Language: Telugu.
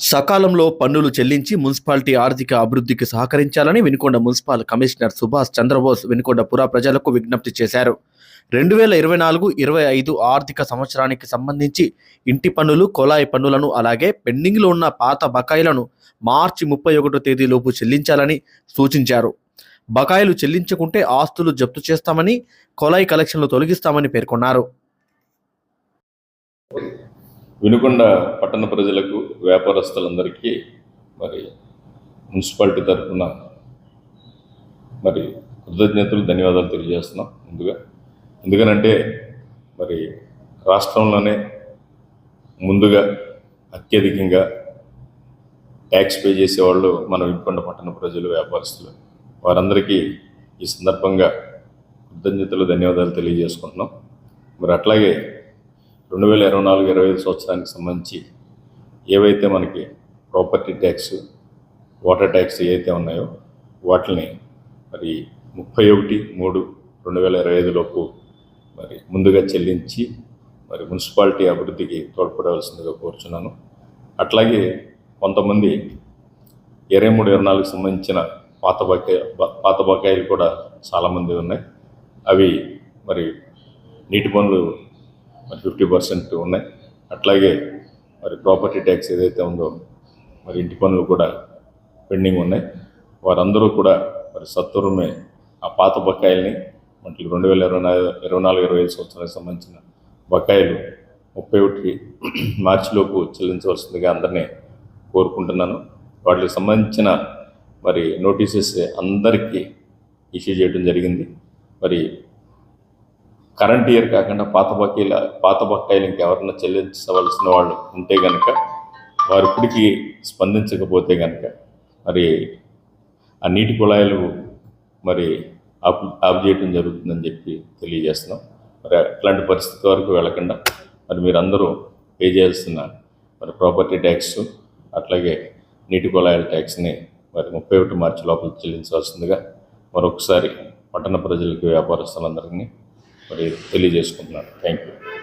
సకాలంలో పన్నులు చెల్లించి మున్సిపాలిటీ ఆర్థిక అభివృద్ధికి సహకరించాలని వినుకొండ మున్సిపల్ కమిషనర్ సుభాష్ చంద్రబోస్ వినుకొండ పుర ప్రజలకు విజ్ఞప్తి చేశారు. రెండు వేల ఇరవై నాలుగు ఇరవై ఐదు ఆర్థిక సంవత్సరానికి సంబంధించి ఇంటి పన్నులు కొలాయి పన్నులను అలాగే పెండింగ్లో ఉన్న పాత బకాయిలను మార్చి ముప్పై ఒకటో తేదీలోపు చెల్లించాలని సూచించారు. బకాయిలు చెల్లించకుంటే ఆస్తులు జప్తు చేస్తామని కొలాయి కలెక్షన్లు తొలగిస్తామని పేర్కొన్నారు. వినుకొండ పట్టణ ప్రజలకు వ్యాపారస్తులందరికీ మరి మున్సిపాలిటీ తరఫున మరి కృతజ్ఞతలు ధన్యవాదాలు తెలియజేస్తున్నాం ముందుగా. ఎందుకనంటే మరి రాష్ట్రంలోనే ముందుగా అత్యధికంగా ట్యాక్స్ పే చేసేవాళ్ళు మన వినుకొండ పట్టణ ప్రజలు వ్యాపారస్తులు. వారందరికీ ఈ సందర్భంగా కృతజ్ఞతలు ధన్యవాదాలు తెలియజేసుకుంటున్నాం. మరి అట్లాగే రెండు వేల ఇరవై నాలుగు ఇరవై ఐదు సంవత్సరానికి సంబంధించి ఏవైతే మనకి ప్రాపర్టీ ట్యాక్స్ వాటర్ ట్యాక్స్ ఏవైతే ఉన్నాయో వాటిని మరి ముప్పై ఒకటి మూడు రెండు వేల ఇరవై ఐదులోపు మరి ముందుగా చెల్లించి మరి మున్సిపాలిటీ అభివృద్ధికి తోడ్పడవలసిందిగా కోరుచున్నాను. అట్లాగే కొంతమంది ఇరవై మూడు ఇరవై నాలుగుకి సంబంధించిన పాత బకాయి పాత బకాయిలు కూడా చాలామంది ఉన్నాయి. అవి మరి నీటి పనులు మరి ఫిఫ్టీ పర్సెంట్ ఉన్నాయి. అట్లాగే మరి ప్రాపర్టీ ట్యాక్స్ ఏదైతే ఉందో మరి ఇంటి పనులు కూడా పెండింగ్ ఉన్నాయి. వారందరూ కూడా మరి సత్వరమే ఆ పాత బకాయిల్ని మనకి రెండు వేల ఇరవై నాలుగు ఇరవై నాలుగు ఇరవై ఐదు సంవత్సరానికి సంబంధించిన బకాయిలు ముప్పై ఒకటి మార్చిలోపు చెల్లించవలసిందిగా అందరినీ కోరుకుంటున్నాను. వాటికి సంబంధించిన మరి నోటీసెస్ అందరికీ ఇష్యూ చేయడం జరిగింది. మరి కరెంట్ ఇయర్ కాకుండా పాత బకాయిల పాత బకాయిలు ఇంకెవరన్నా చెల్లించవలసిన వాళ్ళు ఉంటే కనుక వారు ఇప్పటికీ స్పందించకపోతే కనుక మరి ఆ నీటి కుళాయిలు మరి ఆపు ఆఫ్ జరుగుతుందని చెప్పి తెలియజేస్తున్నాం. మరి అట్లాంటి పరిస్థితి వరకు వెళ్ళకుండా మరి మీరందరూ పే చేయాల్సిన మరి ప్రాపర్టీ ట్యాక్స్ అట్లాగే నీటి కుళాయిల ట్యాక్స్ని మరి ముప్పై ఒకటి మార్చి లోపల చెల్లించవలసిందిగా మరొకసారి పట్టణ ప్రజలకు వ్యాపారస్తులందరినీ మరి తెలియజేసుకుంటున్నాను. Thank you